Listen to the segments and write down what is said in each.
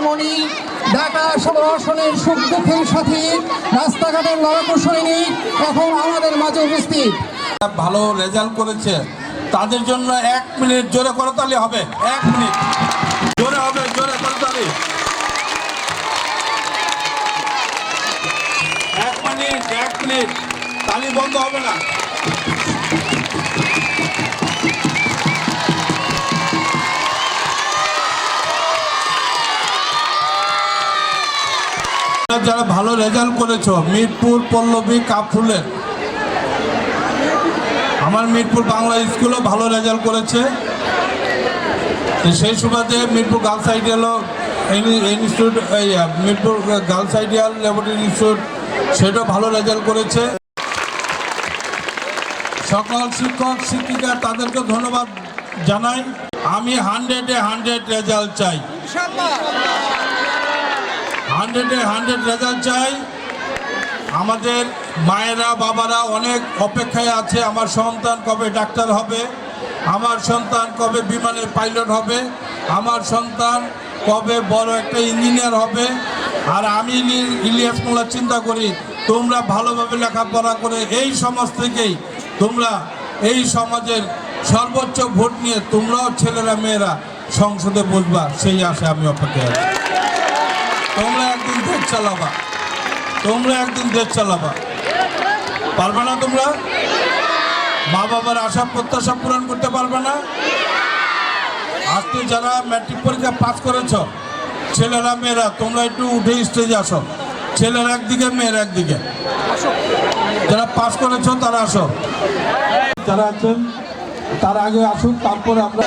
মণি, ঢাকা রাস্তাঘাটের আমাদের ভালো রেজাল্ট করেছে, তাদের জন্য এক মিনিট জোরে করতালি হবে, এক মিনিট। জোরে হবে, জোরে করতালি। এক মিনিট এক মিনিট। তালি বন্ধ হবে না। যারা ভালো রেজাল্ট করেছ, মিরপুর, পল্লবী, কাপফুলের। আমার মিরপুর বাংলা স্কুলও ভালো রেজাল্ট করেছে। সেই সুবাদে Mirpur girls আইডিয়ালও institute Mirpur girls ideal laboratory institute, সেটাও ভালো রেজাল্ট করেছে। সকল শিক্ষক, শিক্ষিকা, তাদেরকে ধন্যবাদ জানাই। আমি হান্ড্রেডে হান্ড্রেড রেজাল্ট চাই। হান্ড্রেডে হান্ড্রেড রেজাল্ট চাই। আমাদের মায়েরা, বাবারা অনেক অপেক্ষায় আছে, আমার সন্তান কবে ডাক্তার হবে, আমার সন্তান কবে বিমানের পাইলট হবে, আমার সন্তান কবে বড় একটা ইঞ্জিনিয়ার হবে, আর আমি ইলিয়াস মোল্লা, চিন্তা করি তোমরা ভালোভাবে লেখাপড়া করে এই সমাজ থেকেই তোমরা এই সমাজের সর্বোচ্চ ভোট নিয়ে তোমরাও ছেলেরা, মেয়েরা সংসদে বসবা, সেই আশা আমি অপেক্ষায় আছি। তোমরা একদিন দেশ চালাবা। তোমরা একদিন দেশ চালাবা। পারবে না তোমরা? মা বাবার আশা প্রত্যাশা পূরণ করতে পারবে না? আজকে যারা ম্যাট্রিক পরীক্ষা পাস করেছ, ছেলেরা, মেয়েরা, তোমরা একটু উঠে স্টেজে আসো। ছেলেরা একদিকে, মেয়েরা একদিকে। যারা পাস করেছ, তারা আসো। যারা আছেন, তার আগে আসুন, তারপরে আমরা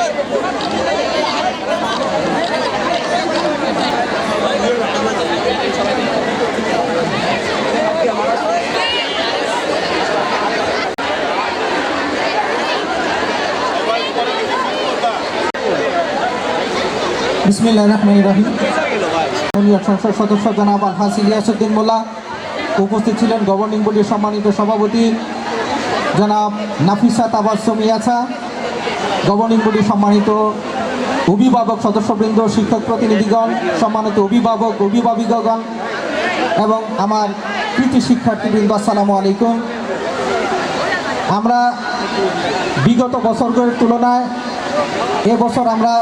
সদস্য উপস্থিত ছিলেন গভর্নিং বডির সম্মানিত সভাপতি জনাব নাফিসা তাবাসুম ইয়াছা গভর্নিং বডির সম্মানিত অভিভাবক সদস্যবৃন্দ, শিক্ষক প্রতিনিধিগণ, সম্মানিত অভিভাবক, অভিভাবিকগণ এবং আমার কৃতি শিক্ষার্থীবৃন্দ, আসসালামু আলাইকুম। আমরা বিগত বছরগুলোর তুলনায় এবছর আমরা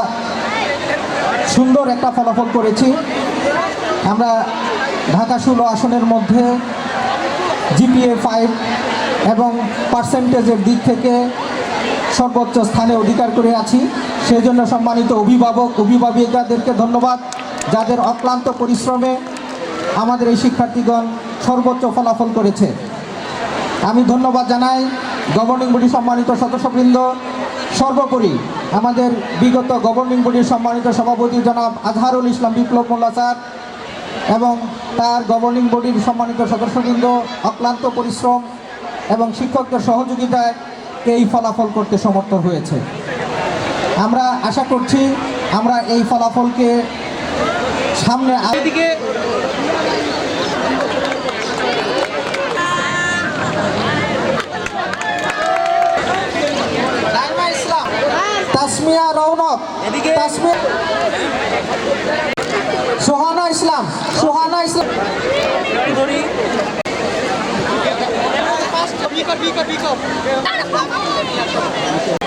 সুন্দর একটা ফলাফল করেছি। আমরা ঢাকা ষোলো আসনের মধ্যে জিপিএ ফাইভ এবং পার্সেন্টেজের দিক থেকে সর্বোচ্চ স্থানে অধিকার করে আছি। সেই জন্য সম্মানিত অভিভাবক, অভিভাবিকাদেরকে ধন্যবাদ, যাদের অক্লান্ত পরিশ্রমে আমাদের এই শিক্ষার্থীগণ সর্বোচ্চ ফলাফল করেছে। আমি ধন্যবাদ জানাই। গভর্নিং বডি সম্মানিত সদস্যবৃন্দ সর্বোপরি আমাদের বিগত গভর্নিং বডির সম্মানিত সভাপতি জনাব আজহারুল ইসলাম বিপ্লব মোল্লা স্যার এবং তার গভর্নিং বডির সম্মানিত সদস্যবৃন্দ, অক্লান্ত পরিশ্রম এবং শিক্ষকদের সহযোগিতায় এই ফলাফল করতে সমর্থ হয়েছে। আমরা আশা করছি আমরা এই ফলাফলকে সামনে দিকে তাসমিয়া রৌনক তাসমিয়া সোহানা ইসলাম সোহানা ইসলাম। পাশ করাইছি